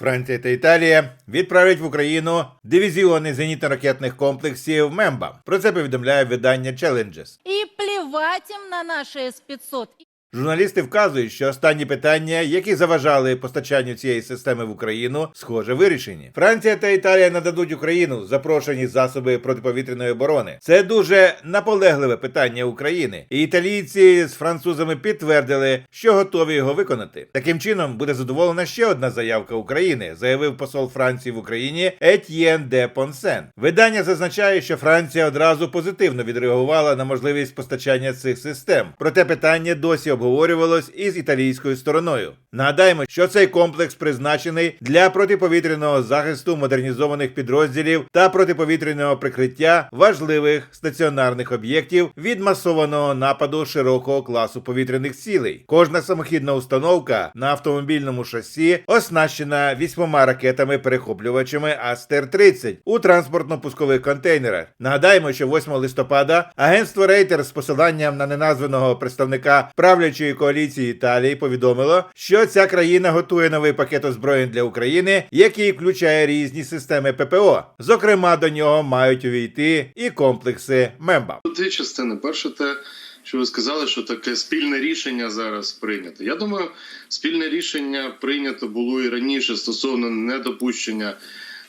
Франція та Італія відправлять в Україну дивізіони зенітно-ракетних комплексів Мемба. Про це повідомляє видання Challenges. І плівать їм на наші С-500. Журналісти вказують, що останні питання, які заважали постачанню цієї системи в Україну, схоже вирішені. Франція та Італія нададуть Україну запрошені засоби протиповітряної оборони. Це дуже наполегливе питання України, і італійці з французами підтвердили, що готові його виконати. Таким чином буде задоволена ще одна заявка України, заявив посол Франції в Україні Етьєн де Понсен. Видання зазначає, що Франція одразу позитивно відреагувала на можливість постачання цих систем. Проте питання досі обговорювалось із італійською стороною. Нагадаємо, що цей комплекс призначений для протиповітряного захисту модернізованих підрозділів та протиповітряного прикриття важливих стаціонарних об'єктів від масованого нападу широкого класу повітряних цілей. Кожна самохідна установка на автомобільному шасі оснащена вісьмома ракетами-перехоплювачами Астер-30 у транспортно-пускових контейнерах. Нагадаємо, що 8 листопада агентство Рейтер з посиланням на неназваного представника правлячої коаліції Італії повідомило, що ця країна готує новий пакет озброєнь для України, який включає різні системи ППО. Зокрема, до нього мають увійти і комплекси Мемба. Дві частини. Перше, те, що ви сказали, що таке спільне рішення зараз прийнято. Я думаю, спільне рішення прийнято було і раніше стосовно недопущення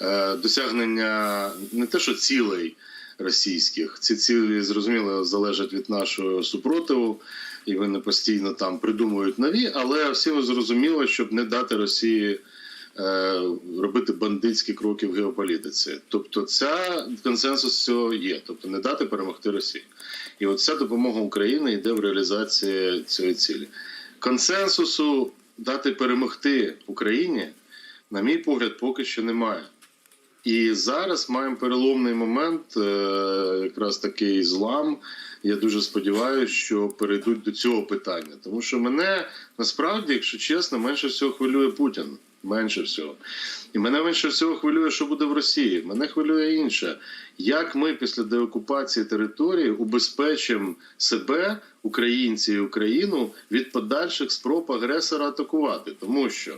е, досягнення не те, що цілей російських. Ці цілі зрозуміло залежать від нашого супротиву, і вони постійно там придумують нові, але всім зрозуміло, щоб не дати Росії. е, Робити бандитські кроки в геополітиці, тобто ця консенсус цього є, тобто не дати перемогти Росії. І от ця допомога України йде в реалізації цієї цілі. Консенсусу дати перемогти Україні, на мій погляд, поки що немає. І зараз маємо переломний момент, е, якраз такий злам. Я дуже сподіваюся, що перейдуть до цього питання. Тому що мене насправді, якщо чесно, менше всього хвилює Путін. Менше всього. І мене менше всього хвилює, що буде в Росії. Мене хвилює інше. Як ми після деокупації території убезпечимо себе, українці і Україну від подальших спроб агресора атакувати? Тому що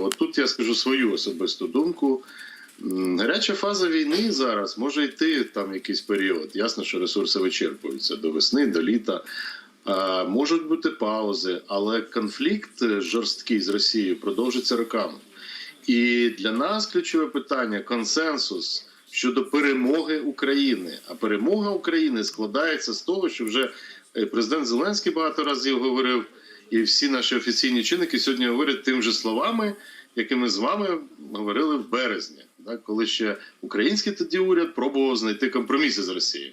от тут я скажу свою особисту думку. Гаряча фаза війни зараз може йти там якийсь період. Ясно, що ресурси вичерпуються до весни, до літа. Можуть бути паузи, але конфлікт е, жорсткий з Росією продовжиться роками. І для нас ключове питання консенсус щодо перемоги України. А перемога України складається з того, що вже е, президент Зеленський багато разів говорив, і всі наші офіційні чинники сьогодні говорять тим же словами, якими з вами говорили в березні, коли ще український тоді уряд пробував знайти компроміси з Росією.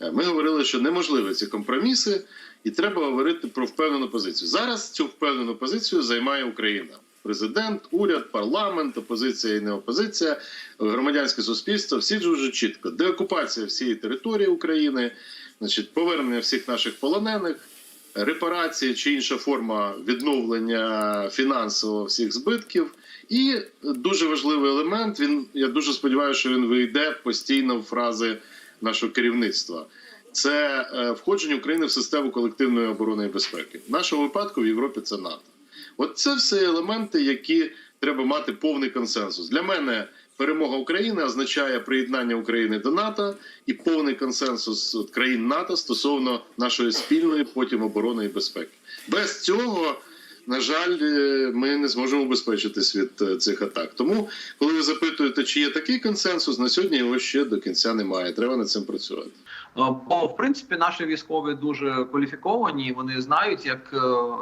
Е, Ми говорили, що неможливі ці компроміси, і треба говорити про впевнену позицію. Зараз цю впевнену позицію займає Україна. Президент, уряд, парламент, опозиція і не опозиція, громадянське суспільство всі дуже чітко. Деокупація всієї території України, значить, повернення всіх наших полонених, репарації чи інша форма відновлення фінансово всіх збитків. І дуже важливий елемент. Він я дуже сподіваюся, що він вийде постійно в фрази нашого керівництва. Це е, входження України в систему колективної оборони і безпеки. В нашому випадку в Європі це НАТО. От це все елементи, які треба мати повний консенсус. Для мене перемога України означає приєднання України до НАТО і повний консенсус країн НАТО стосовно нашої спільної потім оборони і безпеки. Без цього. На жаль, е, ми не зможемо убезпечитись від е, цих атак. Тому, коли ви запитуєте, чи є такий консенсус, на сьогодні його ще до кінця немає. Треба над цим працювати. Е, Бо в принципі наші військові дуже кваліфіковані. Вони знають, як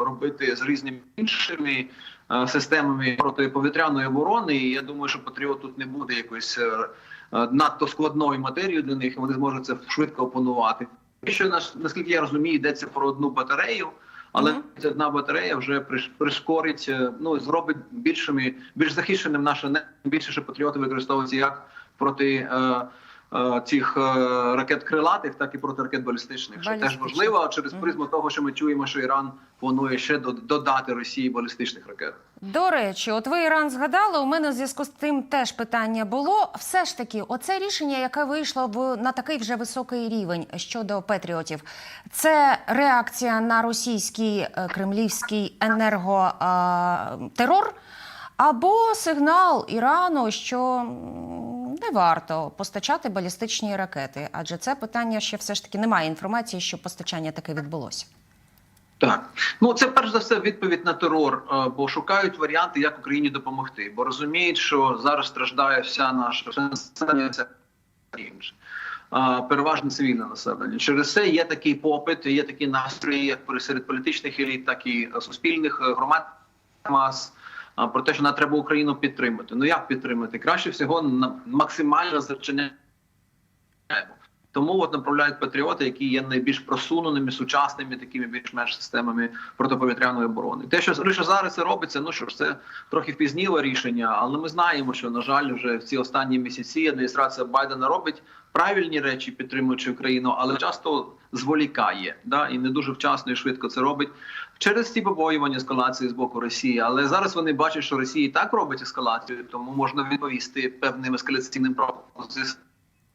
робити з різними іншими системами протиповітряної оборони. І я думаю, що Патріот тут не буде якоюсь е, надто складною матерією для них. Вони зможуть це швидко опанувати. Що нас- наскільки я розумію, йдеться про одну батарею. Але Мгм. ця одна батарея вже прискорить, е, ну зробить більшими, більш захищеним наше не більше що патріоти використовуються як проти е, цих е, ракет крилатих, так і проти ракет балістичних. Що теж важливо через призму того, що ми чуємо, що Іран планує ще додати Росії балістичних ракет. До речі, от ви Іран згадали. У мене в зв'язку з тим теж питання було. Все ж таки, оце рішення, яке вийшло в на такий вже високий рівень щодо патріотів, це реакція на російський е, кремлівський енерготерор. або сигнал Ірану, що не варто постачати балістичні ракети, адже це питання ще все ж таки немає інформації, що постачання таке відбулося. Так, ну це перш за все відповідь на терор, е, бо шукають варіанти, як Україні допомогти, бо розуміють, що зараз страждає вся наша інше. Переважно цивільне населення. Через це є такий попит, є такі настрої, як серед політичних еліт, так і е, суспільних е, громад мас. Про те, що нам треба Україну підтримати. Ну як підтримати? Краще всього на максимально зачиняємо. Тому от направляють патріоти, які є найбільш просуненими, сучасними, такими більш-менш системами протиповітряної оборони. Те, що лише зараз це робиться, ну що ж, це трохи впізніле рішення, але ми знаємо, що на жаль, вже в ці останні місяці адміністрація Байдена робить правильні речі, підтримуючи Україну, але часто зволікає, да і не дуже вчасно і швидко це робить через ці побоювання ескалації з боку Росії. Але зараз вони бачать, що Росія і так робить ескалацію, тому можна відповісти певним ескалаційним кроком зі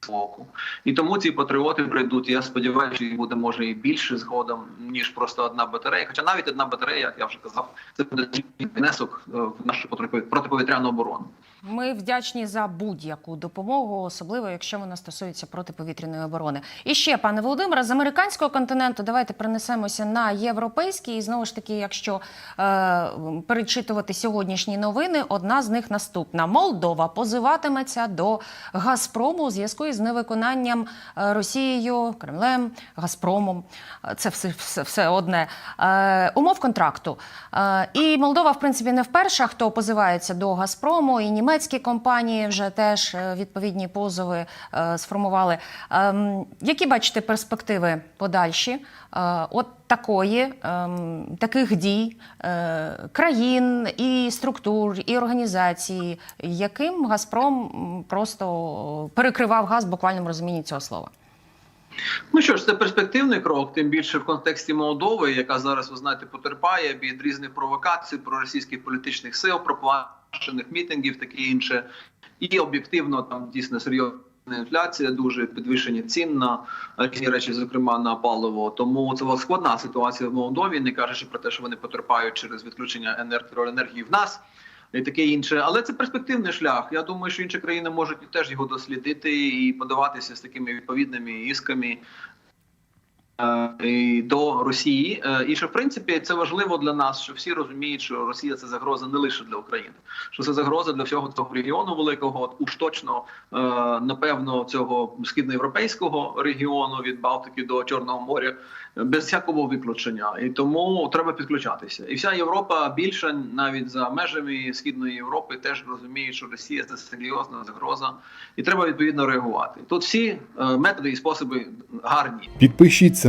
боку. І тому ці патріоти прийдуть. Я сподіваюся, що їх буде може і більше згодом, ніж просто одна батарея. Хоча навіть одна батарея, як я вже казав, це буде внесок е, в нашу протипов- протиповітряну оборону. Ми вдячні за будь-яку допомогу, особливо якщо вона стосується протиповітряної оборони. І ще, пане Володимире, з американського континенту давайте перенесемося на європейський. І знову ж таки, якщо е, перечитувати сьогоднішні новини, одна з них наступна: Молдова позиватиметься до Газпрому у зв'язку із невиконанням е, Росією, Кремлем, Газпромом. Це все, все, все одне е, умов контракту. Е, і Молдова, в принципі, не вперше, хто позивається до Газпрому, і німецькі компанії вже теж е, відповідні позови е, сформували. Ем, які бачите перспективи подальші? Е, от такої ем, таких дій країн і структур, і організацій, яким Газпром просто перекривав газ в буквальному розумінні цього слова. Ну що ж, це перспективний крок, тим більше в контексті Молдови, яка зараз, ви знаєте, потерпає від різних провокацій про російських політичних сил, про плачених мітингів, таке інше, і об'єктивно там дійсно серйозна інфляція, дуже підвищення цін на різні речі, зокрема на паливо. Тому це була складна ситуація в Молдові, не кажучи про те, що вони потерпають через відключення енергії в нас. І таке інше, але це перспективний шлях. Я думаю, що інші країни можуть теж його дослідити і подаватися з такими відповідними ісками і до Росії. Е, І що в принципі це важливо для нас, що всі розуміють, що Росія це загроза не лише для України, що це загроза для всього цього регіону великого, уж точно е, напевно цього східноєвропейського регіону від Балтики до Чорного моря без всякого виключення. І тому треба підключатися. І вся Європа більше навіть за межами східної Європи теж розуміє, що Росія це серйозна загроза, і треба відповідно реагувати. Тут всі е, методи і способи гарні. Підпишіться